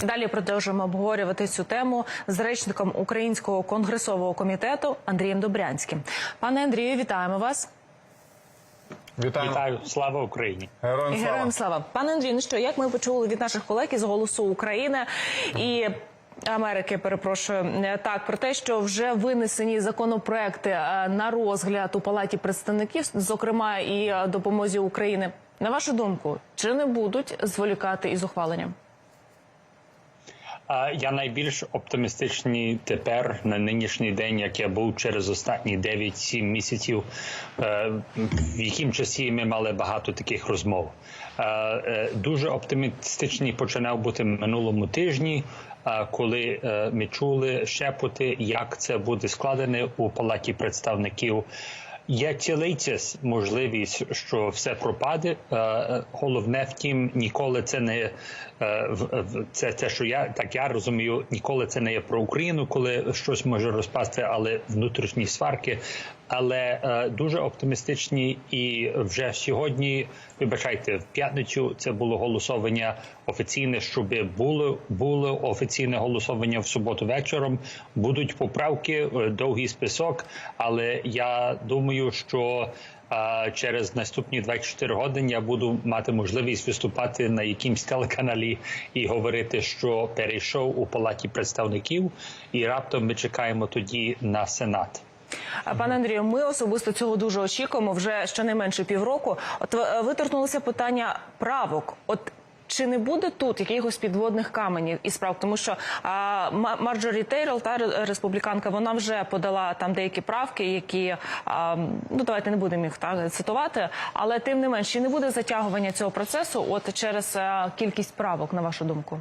Далі продовжуємо обговорювати цю тему з речником Українського конгресового комітету Андрієм Добрянським. Пане Андрію, вітаємо вас. Вітаємо. Вітаю, слава Україні! Героям слава. Героям слава. Пане Андрію, ну що, як ми почули від наших колег із голосу України і. Америки, перепрошую, Е, так про те, що вже винесені законопроекти е, на розгляд у палаті представників, зокрема і е, допомозі України. На вашу думку, чи не будуть зволікати із ухваленням? Я найбільш оптимістичний тепер на нинішній день, як я був через останні 9-7 місяців, е, в яким часі ми мали багато таких розмов. Е, е, Дуже оптимістичний починав бути минулому тижні. Коли ми чули шепоти, як це буде складене у палаті представників, Є цілиця можливість, що все пропаде. Е, е, Головне, втім, ніколи це не е, це, це, що я так я розумію, ніколи це не є про Україну, коли щось може розпасти, але внутрішні сварки. Але е, дуже оптимістичні, і вже сьогодні, вибачайте, в п'ятницю це було голосування офіційне, щоб було було офіційне голосування в суботу вечором. Будуть поправки, е, довгий список. Але я думаю, що е, через наступні 24 години я буду мати можливість виступати на якимсь телеканалі і говорити, що перейшов у палаті представників, і раптом ми чекаємо тоді на сенат. А, Пане Андрію, ми особисто цього дуже очікуємо вже щонайменше півроку. От е, ви торкнулися питання правок. От чи не буде тут якихось підводних каменів і справ? Тому що а, Марджорі Тейрел, та республіканка, вона вже подала там деякі правки, які а, ну давайте не будемо їх так цитувати, але тим не менш, чи не буде затягування цього процесу? От через е, кількість правок, на вашу думку?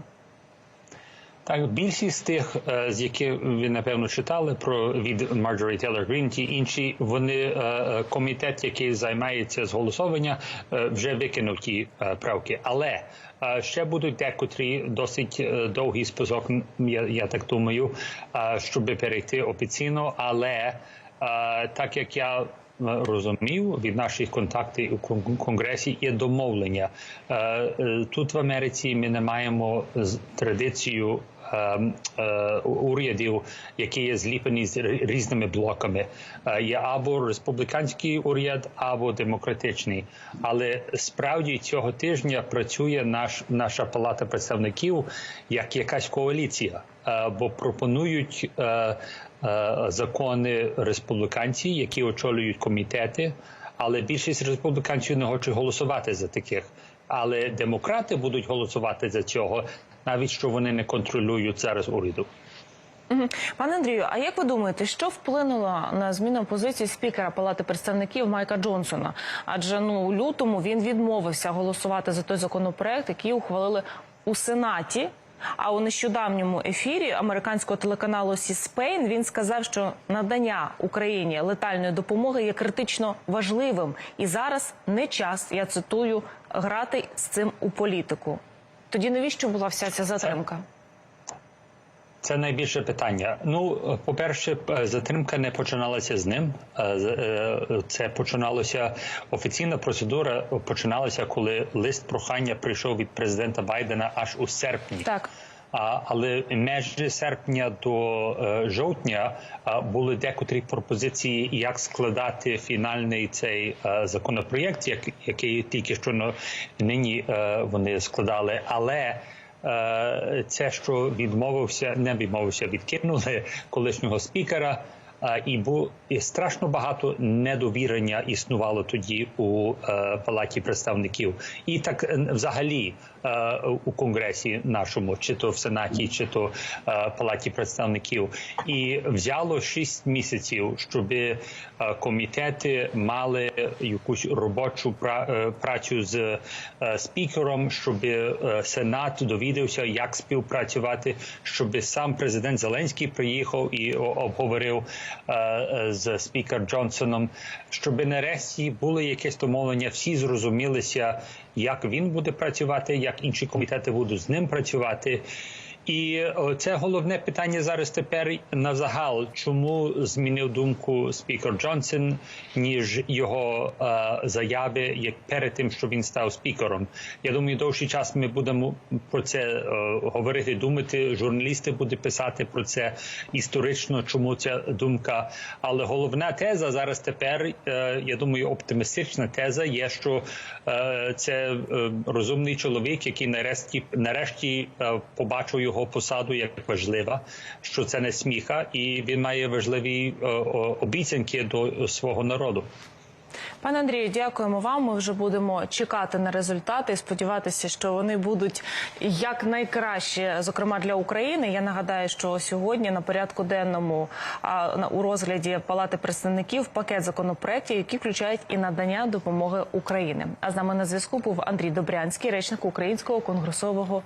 Так, більшість тих, е, з яких ви напевно читали про від Марджорі Тейлор Грін, ті інші, вони е, е, комітет, який займається з голосування, вже викинув ті правки. Але ще будуть декотрі досить довгий список. Я, я так думаю, щоб перейти офіційно. Але так як я розумів від наших контактів у кон- конгресі є домовлення. Тут в Америці ми не маємо традицію урядів, які є зліплені з різними блоками. Е, Є або республіканський уряд, або демократичний. Але справді цього тижня працює наш наша палата представників як якась коаліція, е, бо пропонують. е, е, Закони республіканці, які очолюють комітети, але більшість республіканців не хочуть голосувати за таких. Але демократи будуть голосувати за цього, навіть що вони не контролюють зараз уряду. Пане Андрію, а як ви думаєте, що вплинуло на зміну позиції спікера Палати представників Майка Джонсона? Адже ну у лютому він відмовився голосувати за той законопроект, який ухвалили у Сенаті. А у нещодавньому ефірі американського телеканалу Сіспейн він сказав, що надання Україні летальної допомоги є критично важливим, і зараз не час, я цитую, грати з цим у політику. Тоді навіщо була вся ця затримка? Це найбільше питання. Ну, по-перше, затримка не починалася з ним. Е, е, Це починалося офіційна процедура. Починалася, коли лист прохання прийшов від президента Байдена аж у серпні. Так. Але межі серпня до е, жовтня були декотрі пропозиції, як складати фінальний цей е, законопроєкт, як, який тільки що нині е, вони складали. Але це, що відмовився, не відмовився, відкинули колишнього спікера. І бу і страшно багато недовірення існувало тоді у е, палаті представників, і так е, взагалі е, у конгресі нашому, чи то в сенаті, чи то палаті представників, і взяло шість місяців, щоб комітети мали якусь робочу пра, працю з спікером, щоб сенат довідався, як співпрацювати, щоб сам президент Зеленський приїхав і обговорив з спікер Джонсоном, щоб нарешті були якесь домовлення, всі зрозумілися, як він буде працювати, як інші комітети будуть з ним працювати. І це головне питання зараз тепер на загал. Чому змінив думку спікер Джонсон, ніж його е, заяви як перед тим, що він став спікером? Я думаю, довший час ми будемо про це е, говорити, думати. Журналісти будуть писати про це історично, чому ця думка. Але головна теза зараз тепер, е, я думаю, оптимістична теза є, що е, це е, розумний чоловік, який нарешті нарешті е, побачив його посаду як важлива, що це не сміха, і він має важливі е, обіцянки до свого народу. Пане Андрію, дякуємо вам. Ми вже будемо чекати на результати і сподіватися, що вони будуть якнайкращі, зокрема для України. Я нагадаю, що сьогодні на порядку денному у розгляді Палати представників пакет законопроєктів, які включають і надання допомоги Україні. А з нами на зв'язку був Андрій Добрянський, речник Українського конгресового